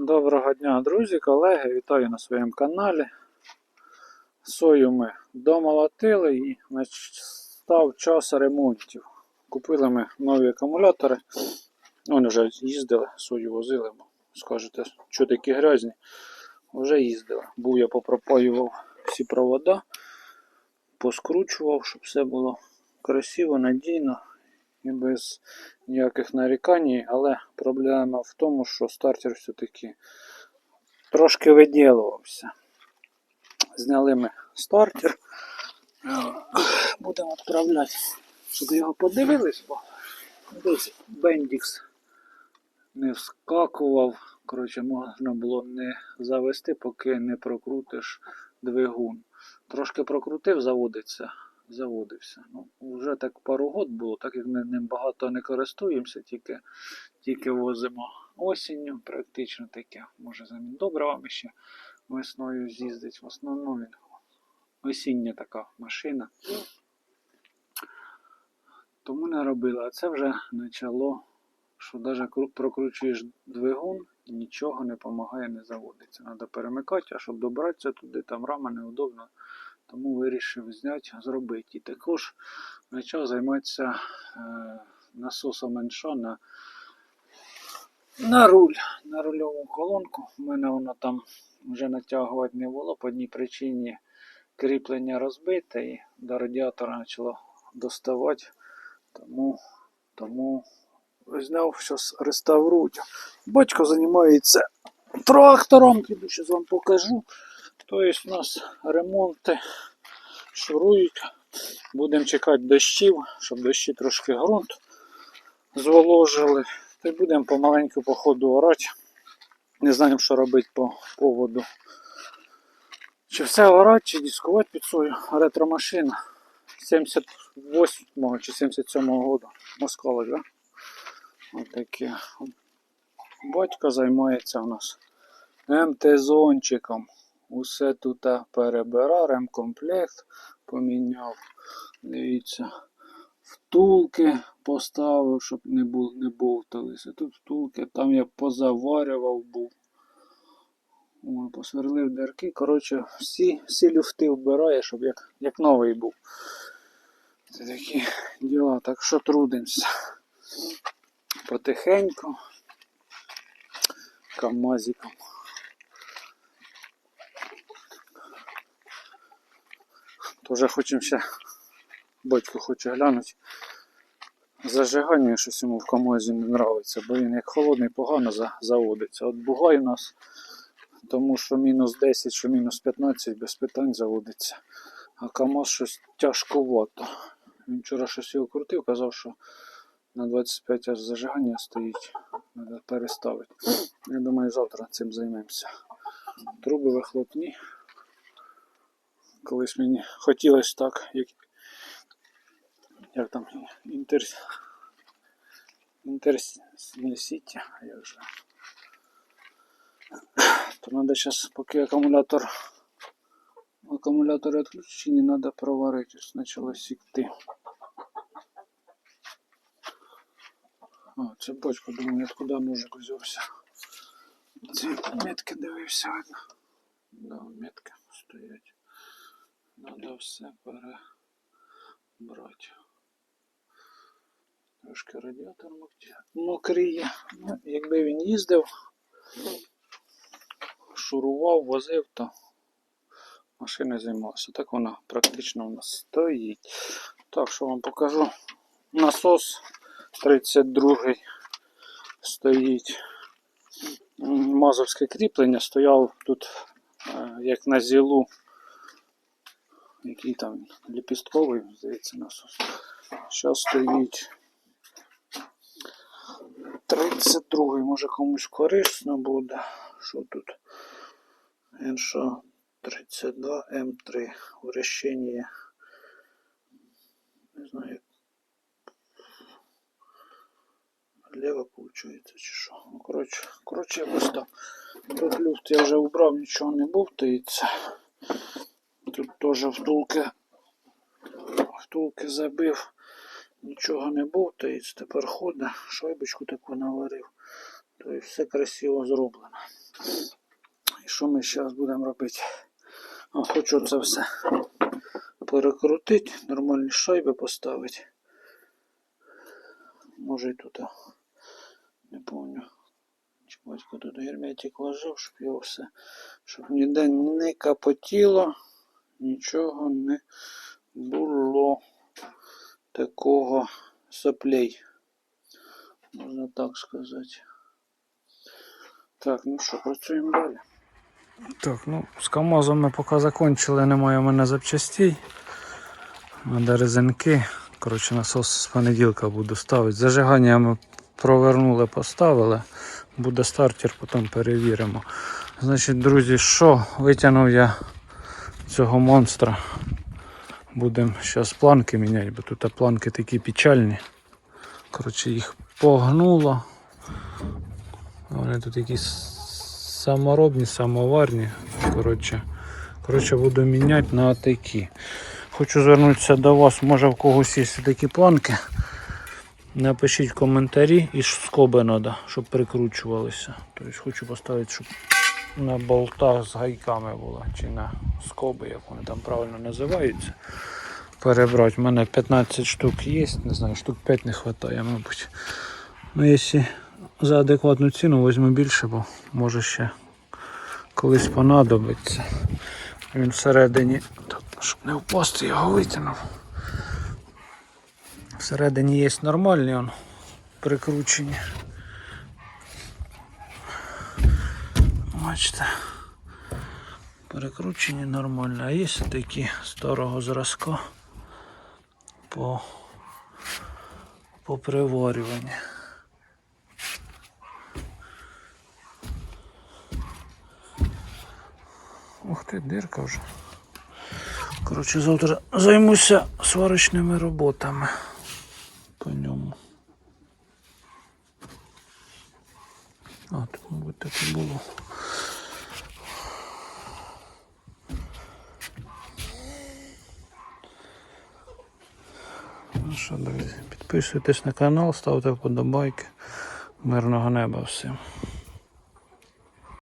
Доброго дня, друзі, колеги, вітаю на своєму каналі. Сою ми домолотили і настав час ремонтів. Купили ми нові акумулятори. Вони вже їздили, сою возили. бо Скажете, що такі грязні? Вже їздили. Був я попропаював всі провода, поскручував, щоб все було красиво, надійно і без ніяких нарікань, але проблема в тому, що стартер все-таки трошки виділувався. Зняли ми стартер. Будемо відправляти, щоб його подивились, бо десь Бендікс не вскакував. Коротше, можна було не завести, поки не прокрутиш двигун. Трошки прокрутив, заводиться заводився. Ну, вже так пару год було, так як ми ним багато не користуємося, тільки, тільки возимо осінню, практично таке. Може замін добривами ще весною з'їздить. В основному він осіння така машина. Тому не робила. А це вже почало, що навіть прокручуєш двигун, нічого не допомагає, не заводиться. Треба перемикати, а щоб добратися туди, там рама неудобна. Тому вирішив зняти, зробити. І також почав займатися е, насосом еншо на, на руль, на рульову колонку. У мене воно там вже натягувати не було по одній причині кріплення розбите і до радіатора почало доставати. Тому, тому зняв, зараз реставрую. Батько займається трактором, піду вам покажу. Тобто у нас ремонти шурують. Будемо чекати дощів, щоб дощі трошки ґрунт зволожили. Та й будемо помаленьку по ходу орати. Не знаємо, що робити по поводу. Чи все орати, чи дискувати під свою ретромашина 78 чи 77 року. Москалик, да? Отаке. Батько займається у нас МТ-зончиком. Усе тут перебирав, ремкомплект поміняв. Дивіться, втулки поставив, щоб не бу, не бовталися. Тут втулки, там я позаварював був. Посверлив дірки. Коротше, всі, всі люфти вбирає, щоб як, як новий був. Це такі діла, так що трудимося. Потихеньку. Камазиком. То вже хочемо батько хоче глянути. Зажигання щось йому в камазі не подобається, бо він як холодний погано заводиться. От бугай у нас, тому що мінус 10, що мінус 15 без питань заводиться. А КАМАЗ щось тяжковато. Він вчора щось його крутив, казав, що на 25 аж зажигання стоїть. Треба переставити. Я думаю, завтра цим займемося. Труби вихлопні. Колись мені хотілося так, як, як там інтер... інтерсіті, як же. То треба зараз, поки акумулятор акумулятори відключені, треба проварити. Ось Почало сікти. О, це бочка, думаю, откуда ножик взявся. Ці метки дивився. Да, метки стоять. Надо все перебрати. Трошки радіатор мокрі- мокріє. Ну, якби він їздив, шурував, возив, то машина займалася. Так вона практично у нас стоїть. Так, що вам покажу. Насос 32 стоїть. Мазовське кріплення стояв тут, е, як на зілу який там ліпістковий, здається, насос. Зараз стоїть 32-й, може комусь корисно буде. Що тут? Інша 32 М3 вращення. Не знаю. Лево получається чи що. Ну, коротше, коротше, якось там. Тут люфт я вже убрав, нічого не бовтається. Тут теж втулки, втулки забив, нічого не бовтається, тепер ходить, шайбочку таку наварив. То і все красиво зроблено. І що ми зараз будемо робити? А, хочу це все перекрутити, нормальні шайби поставити. Може і тут. Не помню. Чи батько тут герметик ложив, щоб його все, щоб ніде не капотіло, нічого не було такого соплей. Можна так сказати. Так, ну що, працюємо далі. Так, ну з КАМАЗом ми поки закончили, немає у мене запчастей. Надо резинки. Коротше, насос з понеділка буду ставити. Зажигання ми провернули, поставили. Буде стартер, потім перевіримо. Значить, друзі, що витягнув я цього монстра. Будемо зараз планки міняти, бо тут планки такі печальні. Коротше, їх погнуло. Вони тут якісь саморобні, самоварні. Коротше, коротше буду міняти на такі. Хочу звернутися до вас, може в когось є такі планки. Напишіть коментарі і скоби треба, щоб прикручувалися. Тобто хочу поставити, щоб на болтах з гайками було, чи на скоби, як вони там правильно називаються. Перебрати. У мене 15 штук є, не знаю, штук 5 не вистачає, мабуть. Ну, якщо за адекватну ціну візьму більше, бо може ще колись понадобиться. Він всередині, так, щоб не впасти, його витягнув. Всередині є нормальні он, прикручені. Бачите. Перекручені нормально. А є такі старого зразка по, по приварюванню. Ух ти, дирка вже. Коротше, завтра займуся сварочними роботами по ньому. А, тут, мабуть, так і було. Що, друзі, підписуйтесь на канал, ставте вподобайки. Мирного неба всім.